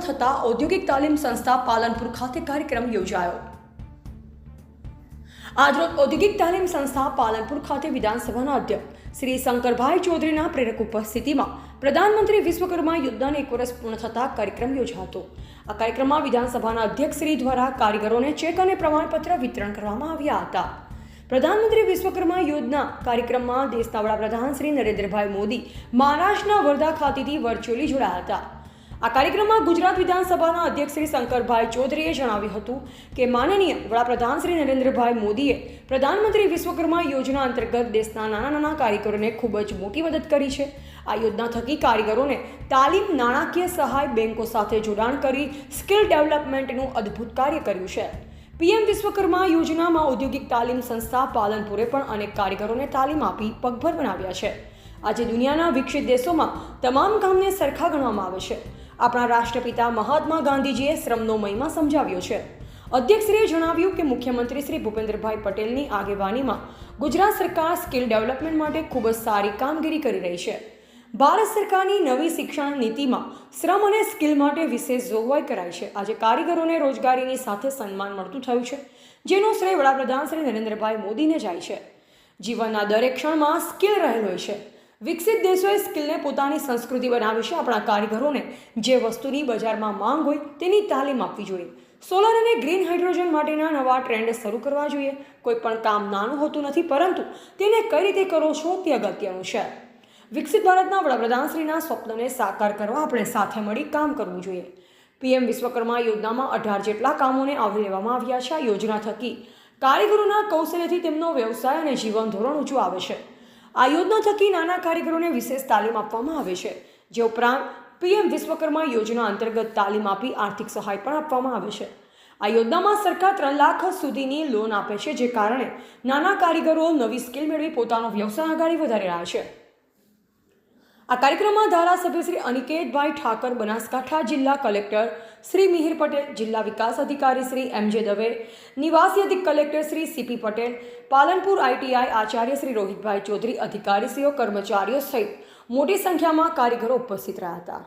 થતા ઔદ્યોગિક તાલીમ સંસ્થા પાલનપુર ખાતે કાર્યક્રમ યોજાયો. આજરોજ ઔદ્યોગિક તાલીમ સંસ્થા પાલનપુર ખાતે વિધાનસભાના અધ્યક્ષ શ્રી શંકરભાઈ ચૌધરીના પ્રેરક ઉપસ્થિતિમાં પ્રધાનમંત્રી વિશ્વકર્મા યોજનાને એક વર્ષ પૂર્ણ થતા કાર્યક્રમ યોજાયો હતો આ કાર્યક્રમમાં વિધાનસભાના અધ્યક્ષ શ્રી દ્વારા કારીગરોને ચેક અને પ્રમાણપત્ર વિતરણ કરવામાં આવ્યા હતા. પ્રધાનમંત્રી વિશ્વકર્મા યોજના કાર્યક્રમમાં દેશના વડાપ્રધાન શ્રી નરેન્દ્રભાઈ મોદી મહારાષ્ટ્રના વર્ધા ખાતેથી વર્ચ્યુઅલી જોડાયા હતા. આ કાર્યક્રમમાં ગુજરાત વિધાનસભાના અધ્યક્ષ શ્રી શંકરભાઈ ચૌધરીએ જણાવ્યું હતું કે માનનીય વડાપ્રધાન શ્રી નરેન્દ્રભાઈ મોદીએ પ્રધાનમંત્રી વિશ્વકર્મા યોજના અંતર્ગત દેશના નાના નાના કારીગરોને ખૂબ જ મોટી મદદ કરી છે. આ યોજના થકી કારીગરોને તાલીમ, નાણાકીય સહાય, બેંકો સાથે જોડાણ કરી સ્કિલ ડેવલપમેન્ટનું અદ્ભુત કાર્ય કર્યું છે. પીએમ વિશ્વકર્મા યોજનામાં ઔદ્યોગિક તાલીમ સંસ્થા પાલનપુરે પણ અનેક કારીગરોને તાલીમ આપી પગભર બનાવ્યા છે. આજે દુનિયાના વિકસિત દેશોમાં તમામ કામને સરખા ગણવામાં આવે છે. આપણા રાષ્ટ્રપિતા મહાત્મા ગાંધીજીએ શ્રમનો મહિમા સમજાવ્યો છે. અધ્યક્ષશ્રીએ જણાવ્યું કે મુખ્યમંત્રી શ્રી ભૂપેન્દ્રભાઈ પટેલની આગેવાનીમાં ગુજરાત સરકાર સ્કિલ ડેવલપમેન્ટ માટે ખૂબ જ સારી કામગીરી કરી રહી છે. ભારત સરકારની નવી શિક્ષણ નીતિમાં શ્રમ અને સ્કિલ માટે વિશેષ જોગવાઈ કરાઈ છે. આજે કારીગરોને રોજગારીની સાથે સન્માન મળતું થયું છે, જેનો શ્રેય વડાપ્રધાન શ્રી નરેન્દ્રભાઈ મોદીને જાય છે. જીવનના દરેક ક્ષણમાં સ્કિલ રહેલ હોય છે. વિકસિત દેશોએ સ્કિલને પોતાની સંસ્કૃતિ બનાવી છે. આપણા કારીગરોને જે વસ્તુની બજારમાં માંગ હોય તેની તાલીમ આપવી જોઈએ. સોલર અને ગ્રીન હાઇડ્રોજન માટેના નવા ટ્રેન્ડ શરૂ કરવા જોઈએ. કોઈ પણ કામ નાનું હોતું નથી, પરંતુ તેને કઈ રીતે કરો છો તે અગત્યનું છે. વિકસિત ભારતના વડાપ્રધાનશ્રીના સ્વપ્નને સાકાર કરવા આપણે સાથે મળી કામ કરવું જોઈએ. પીએમ વિશ્વકર્મા યોજનામાં અઢાર જેટલા કામોને આવરી લેવામાં આવ્યા છે. આ યોજના થકી કારીગરોના કૌશલ્યથી તેમનો વ્યવસાય અને જીવન ધોરણ ઊંચું આવે છે. આ યોજના થકી નાના કારીગરોને વિશેષ તાલીમ આપવામાં આવે છે. જે ઉપરાંત પીએમ વિશ્વકર્મા યોજના અંતર્ગત તાલીમ આપી આર્થિક સહાય પણ આપવામાં આવે છે. આ યોજનામાં સરકાર ત્રણ લાખ સુધીની લોન આપે છે, જે કારણે નાના કારીગરો નવી સ્કિલ મેળવી પોતાનો વ્યવસાય આગળ વધારી રહ્યા છે. આ કાર્યક્રમમાં ધારાસભ્ય શ્રી અનિકેતભાઈ ઠાકર, બનાસકાંઠા જિલ્લા કલેક્ટર શ્રી મિહિર પટેલ, જિલ્લા વિકાસ અધિકારી શ્રી એમ જે દવે, નિવાસી અધિક collector Shri CP Patel, Palanpur ITI Acharya Shri રોહિતભાઈ ચૌધરી, અધિકારીશ્રીઓ, કર્મચારીઓ સહિત મોટી સંખ્યામાં કારીગરો ઉપસ્થિત રહ્યા હતા.